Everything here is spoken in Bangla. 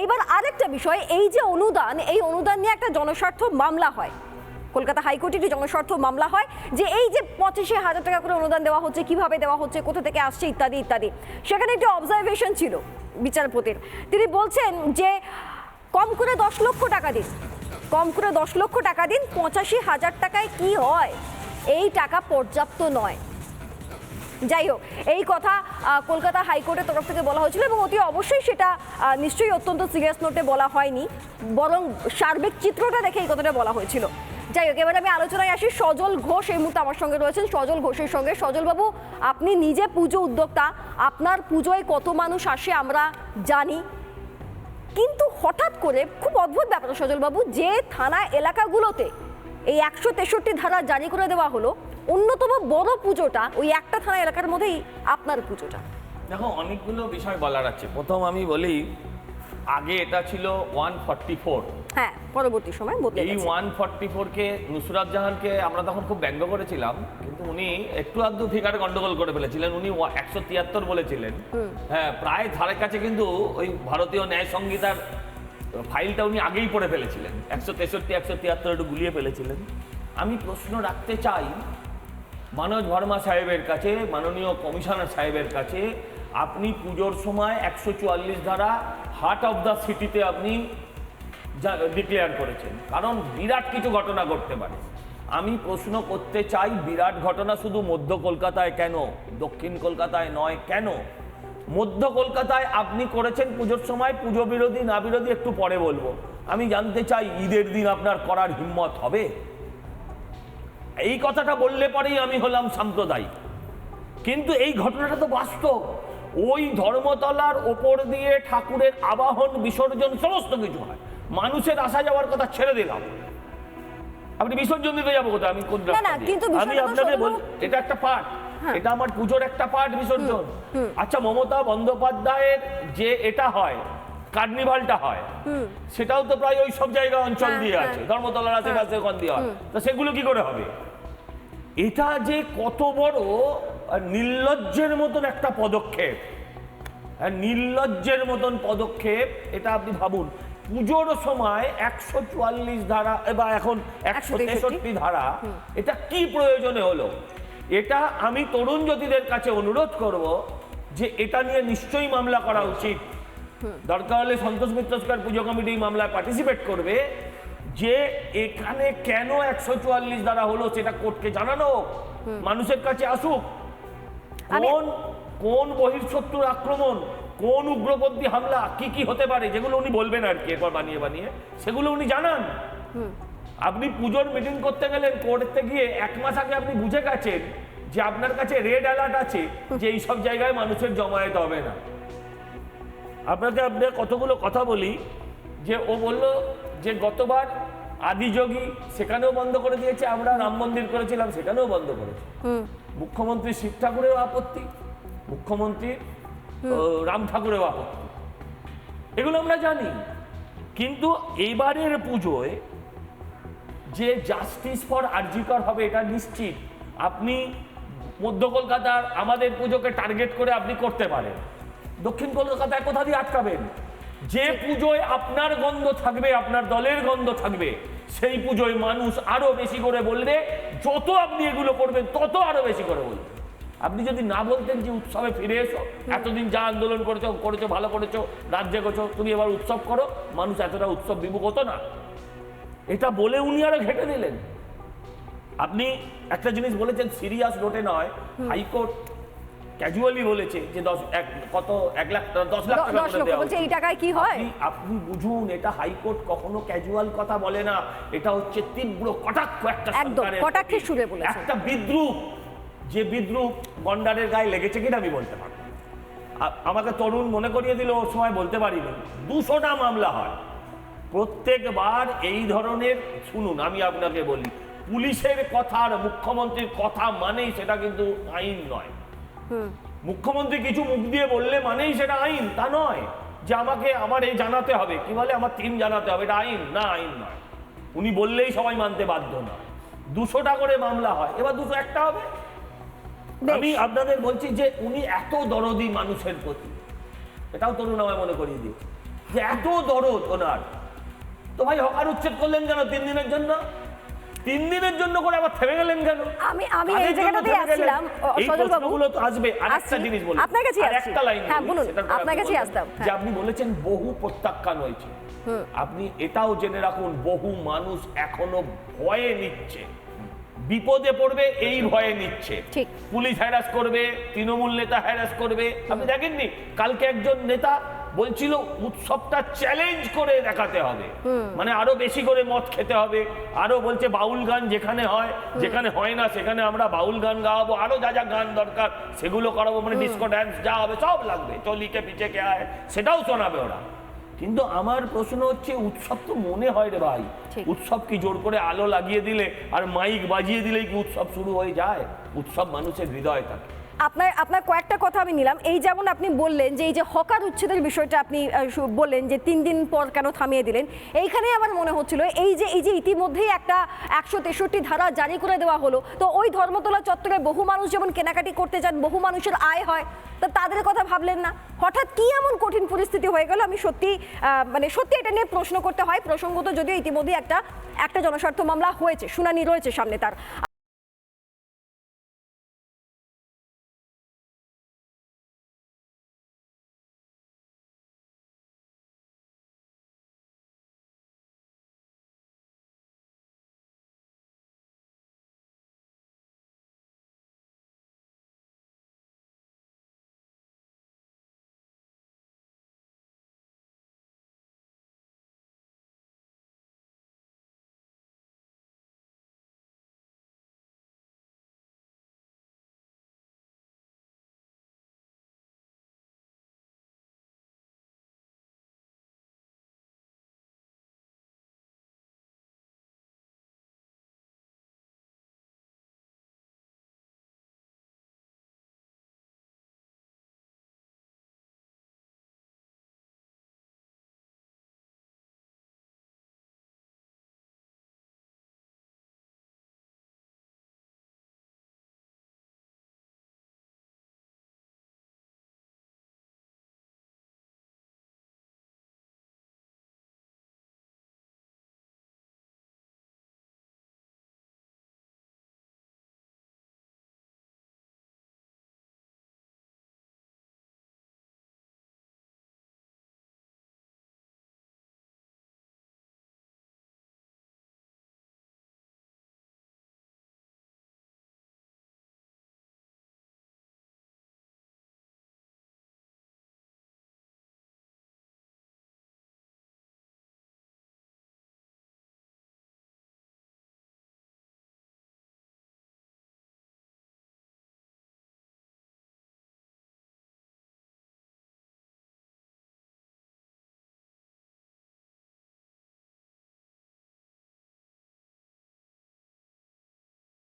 এইবার আরেকটা বিষয়, এই যে অনুদান, এই অনুদান নিয়ে একটা জনস্বার্থ মামলা হয়। কলকাতা হাইকোর্টে একটি জনস্বার্থ মামলা হয় যে এই যে পঁচিশে হাজার টাকা করে অনুদান দেওয়া হচ্ছে, কীভাবে দেওয়া হচ্ছে, কোথা থেকে আসছে, ইত্যাদি ইত্যাদি। সেখানে একটি অবজারভেশন ছিল বিচারপতির। তিনি বলছেন যে, কম করে দশ লক্ষ টাকা দিন। কম করে দশ লক্ষ টাকা দিন, পঁচাশি হাজার টাকায় কি হয়? এই টাকা পর্যাপ্ত নয়। যাই হোক, এই কথা কলকাতা হাইকোর্টের তরফ থেকে বলা হয়েছিল এবং অতি অবশ্যই সেটা নিশ্চয়ই অত্যন্ত সিরিয়াস নোটে বলা হয়নি, বরং সার্বিক চিত্রটা দেখে এই কথাটা বলা হয়েছিল। যাই হোক, এবার আমি আলোচনায় আসি, সজল ঘোষ এই মুহূর্তে আমার সঙ্গে রয়েছেন, সজল ঘোষের সঙ্গে। সজল বাবু আপনি নিজে পুজো উদ্যোক্তা, আপনার পুজোয় কত মানুষ আসে আমরা জানি, কিন্তু হঠাৎ করে খুব অদ্ভুত ব্যাপার, সজলবাবু, যে থানা এলাকাগুলোতে এই একশো তেষট্টি ধারা জারি করে দেওয়া হলো। অন্যতম বড় পুজোটা ওই একটা থানা এলাকার মধ্যেই আপনার পুজোটা। দেখো অনেকগুলো বিষয় বলার আছে। প্রথম আমি বলি আগে এটা ছিল ওয়ান ফর্টি ফোর। হ্যাঁ পরবর্তী সময় বদলে এই ওয়ান ফর্টি ফোরকে নুসরাত জাহানকে আমরা তখন খুব ব্যঙ্গ করেছিলাম কিন্তু উনি একটু আধটু ফিগারে গন্ডগোল করে ফেলেছিলেন উনি একশো তিয়াত্তর বলেছিলেন। হ্যাঁ প্রায় ধারে কাছে কিন্তু ওই ভারতীয় ন্যায় সংহিতার ফাইলটা উনি আগেই পড়ে ফেলেছিলেন। একশো তেষট্টি, একশো তিয়াত্তর একটু গুলিয়ে ফেলেছিলেন। আমি প্রশ্ন রাখতে চাই, মানোজ ভার্মা সাহেবের কাছে, মাননীয় কমিশনার সাহেবের কাছে, আপনি পুজোর সময় একশো চুয়াল্লিশ ধারা হার্ট অফ দ্য সিটিতে আপনি ডিক্লেয়ার করেছেন। কারণ বিরাট কিছু ঘটনা ঘটতে পারে। আমি প্রশ্ন করতে চাই, বিরাট ঘটনা শুধু মধ্য কলকাতায় কেন, দক্ষিণ কলকাতায় নয় কেন? মধ্য কলকাতায় আপনি করেছেন পুজোর সময় পুজো বিরোধী না বিরোধী একটু পরে বলব। আমি জানতে চাই ঈদের দিন আপনার করার হিম্মত হবে? এই কথাটা বললে পরেই আমি হলাম সাম্প্রদায়িক। কিন্তু এই ঘটনাটা তো বাস্তব। ওই ধর্মতলার ওপর দিয়ে ঠাকুরের আবাহন বিসর্জন সমস্ত কিছু হয়। মানুষের আসা যাওয়ার কথা ছেড়ে দিলাম। আপনি বিসর্জন দিতে যাব কোথায়? আমি কোন আমি আপনাকে বল এটা একটা হ্যাঁ। এটা আমার পুজোর একটা পার্ট বিসর্জন। আচ্ছা মমতা বন্দ্যোপাধ্যায়ের যে এটা হয় কার্নিভালটা হয় সেটাও তো প্রায় ওই সব জায়গা অঞ্চল হ্যাঁ, দিয়ে হ্যাঁ। আছে। ধর্মতলার আশেপাশে ওখান দিয়ে হয়। তো সেগুলো কি করে হবে? এটা যে কত বড় নির্লজ্জের মতন একটা পদক্ষেপ। হ্যাঁ, নির্লজ্জের মতন পদক্ষেপ এটা আপনি ভাবুন। পুজোর সময় একশো চুয়াল্লিশ ধারা বা এখন একশো তেষট্টি। ধারা এটা কি প্রয়োজনে হলো? এটা আমি তরুণ জ্যোতিদের কাছে অনুরোধ করব যে এটা নিয়ে নিশ্চয়ই মামলা করা উচিত। দরকার হলে সন্তোষ মিত্র স্কয়ার পুজো কমিটি মামলায় পার্টিসিপেট করবে যে এখানে কেন একশো চুয়াল্লিশ দ্বারা হলো সেটা কোর্টকে জানানো মানুষের কাছে আসুক। কোন কোন বহির্শত্রুর আক্রমণ কোন উগ্রপন্থী হামলা কি কি হতে পারে যেগুলো উনি বলবেন আর কি এরপর বানিয়ে বানিয়ে সেগুলো উনি জানান। আপনি পুজোর মিটিং করতে গেলেন করতে গিয়ে এক মাস আগে আপনি বুঝে গেছেন যে আপনার কাছে রেড অ্যালার্ট আছে যে এই সব জায়গায় মানুষের জমায়েত হবে না। আপনাকে আপনার কতগুলো কথা বলি যে ও বলল যে গতবার আদিযোগী সেখানেও বন্ধ করে দিয়েছে আমরা রাম মন্দির করেছিলাম সেখানেও বন্ধ করেছি। মুখ্যমন্ত্রী শিব ঠাকুরেও আপত্তি মুখ্যমন্ত্রী রাম ঠাকুরেও আপত্তি। এগুলো আমরা জানি কিন্তু এইবারের পুজোয় যে জাস্টিস ফর আরজিকর হবে এটা নিশ্চিত। আপনি মধ্য কলকাতার আমাদের পুজোকে টার্গেট করে আপনি করতে পারেন। দক্ষিণ কলকাতায় কোথা দিয়ে আটকাবেন? যে পুজোয় আপনার গন্ধ থাকবে আপনার দলের গন্ধ থাকবে সেই পুজোয় মানুষ আরও বেশি করে বলবে যত আপনি এগুলো করবেন তত আরও বেশি করে বলবেন আপনি যদি না বলতেন যে উৎসবে ফিরে এসো এতদিন যা আন্দোলন করেছ করেছ ভালো করেছ রাজ্যে করছ তুমি এবার উৎসব করো মানুষ এতটা উৎসব বিমুখ হতো না। এটা বলে উনি আরও ঘেটে দিলেন। আপনি একটা জিনিস বলেছেন সিরিয়াস নোটে নয় হাইকোর্ট ক্যাজুয়ালি বলেছে যে দশ এক কত এক লাখ দশ লাখ টাকা বলছে এই টাকায় কি হয়? আপনি বুঝুন এটা হাইকোর্ট কখনো ক্যাজুয়াল কথা বলে না এটা হচ্ছে তীব্র কটাক্ষ একটা সরকারের। কটাক্ষের। সুরে বলেছেন। একটা বিদ্রুপ যে বিদ্রুপ গন্ডারের গায়ে লেগেছে কিনা আমি বলতে পারব আমাকে তরুণ মনে করিয়ে দিল ওর সময় বলতে পারিনি। দুশোটা মামলা হয়। প্রত্যেকবার এই ধরনের শুনুন আমি আপনাকে বলি পুলিশের কথা আর মুখ্যমন্ত্রীর কথা মানেই সেটা কিন্তু আইন নয়। মুখ্যমন্ত্রী কিছু মুখ দিয়ে বললে মানেই সেটা আইন তা নয় যে আমাকে আমার এই জানাতে হবে। কি বলে? আমার টিম জানাতে হবে। এটা আইন? না আইন নয়। উনি বললেই সবাই মানতে বাধ্য নয় দুশোটা করে মামলা হয়। এবার দুশো একটা হবে? আমি আপনাদের বলছি যে উনি এত দরদি মানুষের প্রতি। এটাও তরুণ আমায় মনে করিয়ে দিয়েছে। যে এত দরদ ওনার। তো ভাই হকার উচ্ছেদ করলেন কেন তিন দিনের জন্য? তিন দিনের জন্য করে আবার থেমে গেলেন কেন? আমি আমি এই জায়গাটাতেই আসছিলাম। সজল বাবু তো আসবে আর একটা জিনিস বলি আপনার আসছি। একটা লাইন হ্যাঁ, বলুন। আপনার আপনি আসতাম, যে হ্যাঁ। আপনি বলেছেন বহু প্রত্যাখ্যান হয়েছে। আপনি এটাও জেনে রাখুন বহু মানুষ এখনও ভয়ে নিচ্ছে। বিপদে পড়বে এই ভয়ে নিচ্ছে। ঠিক। পুলিশ হ্যারাস করবে তৃণমূল নেতা হ্যারাস করবে। আপনি দেখেননি কালকে একজন নেতা বলছিল উৎসবটা চ্যালেঞ্জ করে দেখাতে হবে। মানে আরও বেশি করে মদ খেতে হবে। আরও বলছে বাউল গান যেখানে হয় যেখানে হয় না সেখানে আমরা বাউল গান গাওয়াবো আরও যা যা গান দরকার সেগুলো করাবো মানে ডিস্কো ড্যান্স যা হবে সব লাগবে। চলিকে পিছে কে আয় সেটাও শোনাবে ওরা। কিন্তু আমার প্রশ্ন হচ্ছে উৎসব তো মনে হয় রে ভাই। উৎসব কি জোর করে আলো লাগিয়ে দিলে আর মাইক বাজিয়ে দিলেই কি উৎসব শুরু হয়ে যায়? উৎসব মানুষের হৃদয় থাকে। আপনার আপনার কয়েকটা কথা আমি নিলাম। এই যেমন আপনি বললেন যে এই যে হকার উচ্ছেদের বিষয়টা আপনি বললেন যে তিন দিন পর কেন থামিয়ে দিলেন এইখানে আমার মনে হচ্ছিল, এই যে এই যে ইতিমধ্যেই একটা একশো তেষট্টি ধারা জারি করে দেওয়া হলো, তো ওই ধর্মতলা চত্বরে বহু মানুষ যেমন কেনাকাটি করতে চান বহু মানুষের আয় হয়, তা তাদের কথা ভাবলেন না। হঠাৎ কি এমন কঠিন পরিস্থিতি হয়ে গেল? আমি সত্যি মানে সত্যি এটা নিয়ে প্রশ্ন করতে হয়। প্রসঙ্গত যদিও ইতিমধ্যেই একটা একটা জনস্বার্থ মামলা হয়েছে, শুনানি রয়েছে সামনে তার।